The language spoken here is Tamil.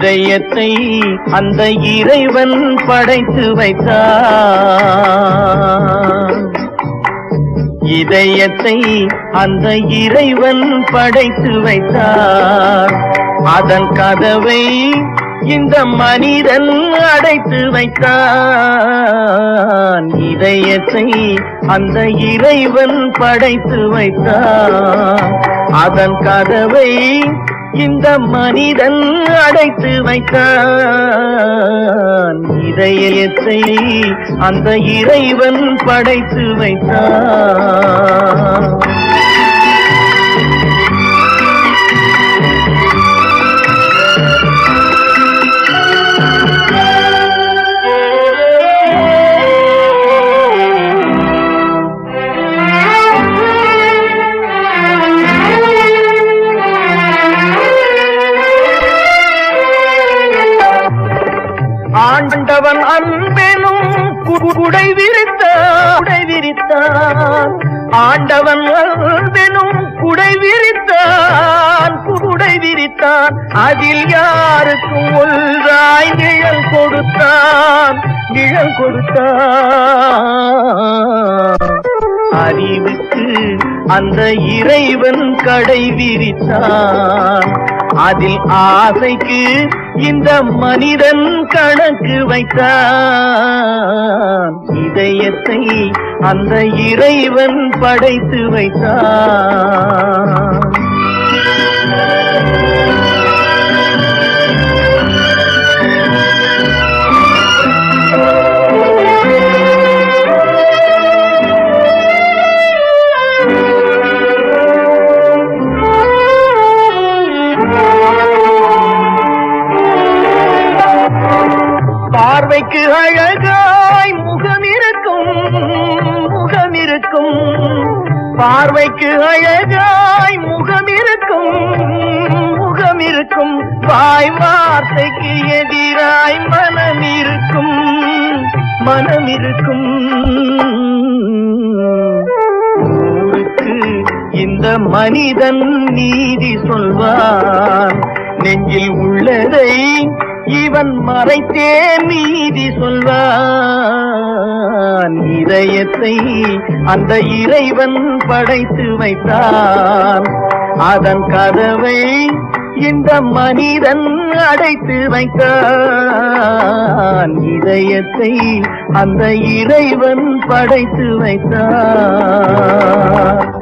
இதயத்தை அந்த இறைவன் படைத்து வைத்தான் இதயத்தை அந்த இறைவன் படைத்து வைத்தார். அதன் கதவை இந்த மனிதன் அடைத்து வைத்தான். இதயத்தை அந்த இறைவன் படைத்து வைத்தான். அதன் கதவை இந்த மனிதன் அடைத்து வைத்தான். இதயத்தை அந்த இறைவன் படைத்து வைத்தான். ஆண்டவன் அன்பெனும் குடை விரித்தான் குடை விரித்தான் ஆண்டவன் அன்பெனும் குடை விரித்தான் குடை விரித்தான் அதில் யாருக்கும் ஒன்றாய் நிழல் கொடுத்தான் நிழல் கொடுத்தான் அறிவுக்கு அந்த இறைவன் கடை விரித்தான் அதில் ஆசைக்கு இந்த மனிதன் கணக்கு வைத்தான். இதயத்தை அந்த இறைவன் படைத்து வைத்தான். பார்வைக்கு அழகாய் முகமிருக்கும் முகமிருக்கும். பார்வைக்கு அழகாய் முகமிருக்கும் முகமிருக்கும். வாய் வார்த்தைக்கு எதிராய் மனமிருக்கும் மனமிருக்கும். இந்த மனிதன் நீதி சொல்வான் நெஞ்சில் உள்ளதை இவன் மறைத்தே நீதி சொல்வான். இதயத்தை அந்த இறைவன் படைத்து வைத்தான். அதன் கதவை இந்த மனிதன் அடைத்து வைத்தான். இதயத்தை அந்த இறைவன் படைத்து வைத்தான்.